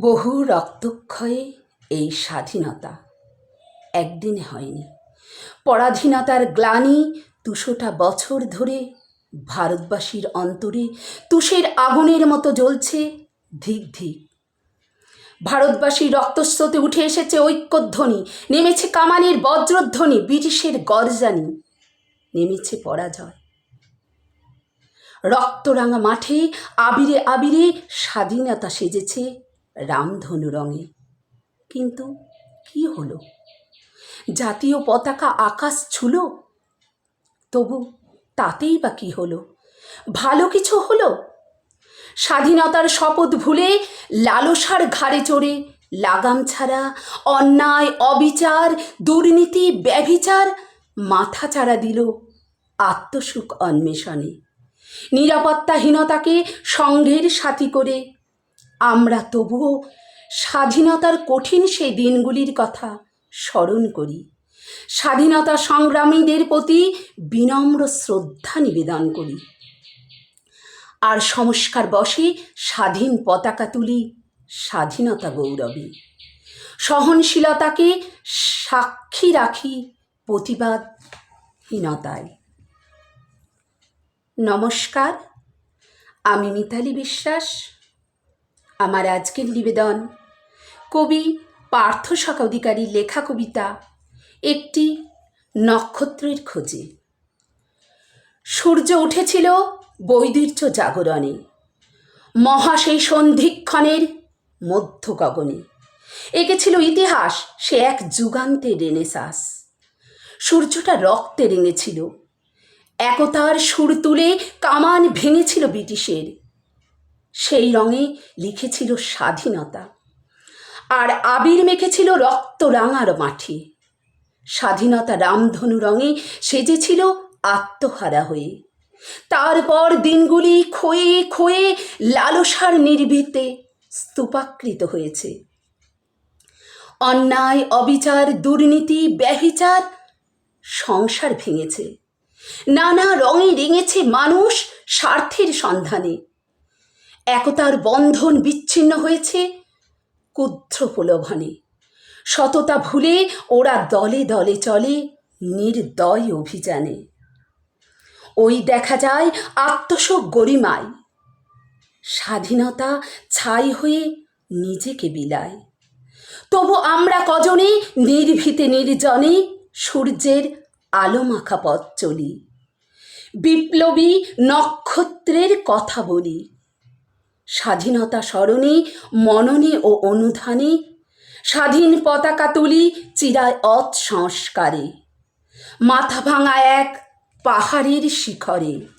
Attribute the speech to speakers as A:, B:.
A: বহু রক্তক্ষয়ে এই স্বাধীনতা একদিনে হয়নি। পরাধীনতার গ্লানি দুশোটা বছর ধরে ভারতবাসীর অন্তরে তুষের আগুনের মতো জ্বলছে ধিক ধিক। ভারতবাসীর রক্তস্রোতে উঠে এসেছে ঐক্যধ্বনি, নেমেছে কামানের বজ্রধ্বনি, ব্রিটিশের গরজানি, নেমেছে পরাজয়। রক্তরাঙা মাঠে আবিরে আবিরে স্বাধীনতা সেজেছে রামধনু রঙে। কিন্তু কি হলো? জাতীয় পতাকা আকাশ ছুল? তবু তাতেই বা কি হলো? ভালো কিছু হলো? স্বাধীনতার শপথ ভুলে লালসার ঘাড়ে চড়ে লাগাম ছাড়া অন্যায়, অবিচার, দুর্নীতি, ব্যভিচার মাথা চাড়া দিল আত্মসুখ অন্বেষণে। নিরাপত্তাহীনতাকে সঙ্ঘের সাথী করে। আমরা তবুও স্বাধীনতার কঠিন সেই দিনগুলির কথা স্মরণ করি। স্বাধীনতা সংগ্রামীদের প্রতি বিনম্র শ্রদ্ধা নিবেদন করি। আর সংস্কার বসে স্বাধীন পতাকা তুলি স্বাধীনতা গৌরবে। সহনশীলতাকে সাক্ষী রাখি প্রতিবাদহীনতায়। নমস্কার, আমি মিতালি বিশ্বাস। আমার আজকের নিবেদন, কবি, পার্থ শকাধিকারীর লেখা কবিতা, একটি নক্ষত্রের খোঁজে। সূর্য উঠেছিল বৈদীর্য জাগরণে মহা সেই সন্ধিক্ষণের মধ্য গগনে এঁকেছিল ইতিহাস, সে এক যুগান্তের রেনেসাস। সূর্যটা রক্তে রেঙেছিল একতার সুর তুলে কামান ভেঙেছিল ব্রিটিশের। সেই রঙে লিখেছিল স্বাধীনতা। আর আবির মেখেছিল রক্ত রাঙার মাঠে। স্বাধীনতা রামধনু রঙে সেজেছিল আত্মহারা হয়ে। তারপর দিনগুলি ক্ষয়ে ক্ষয়ে লালসার নির্ভীতে স্তূপাকৃত হয়েছে। অন্যায়, অবিচার, দুর্নীতি, ব্যভিচার, সংসার ভেঙেছে। নানা রঙে রেঙেছে মানুষ স্বার্থের সন্ধানে। একতার বন্ধন বিচ্ছিন্ন হয়েছে ক্ষুদ্র প্রলোভনে। সততা ভুলে ওরা দলে দলে চলে নির্দয় অভিযানে। ওই দেখা যায় আত্মশোক গরিমায়। স্বাধীনতা ছাই হয়ে নিজেকে বিলায়। তবু আমরা কজনে নির্ভীতে নির্জনে সূর্যের আলো মাখা পথ চলি। বিপ্লবী নক্ষত্রের কথা বলি। স্বাধীনতা স্মরণে, মননে ও অনুধানে, স্বাধীন পতাকা তুলি চিরায় অৎসংস্কারে। মাথা ভাঙা এক পাহাড়ের শিখরে।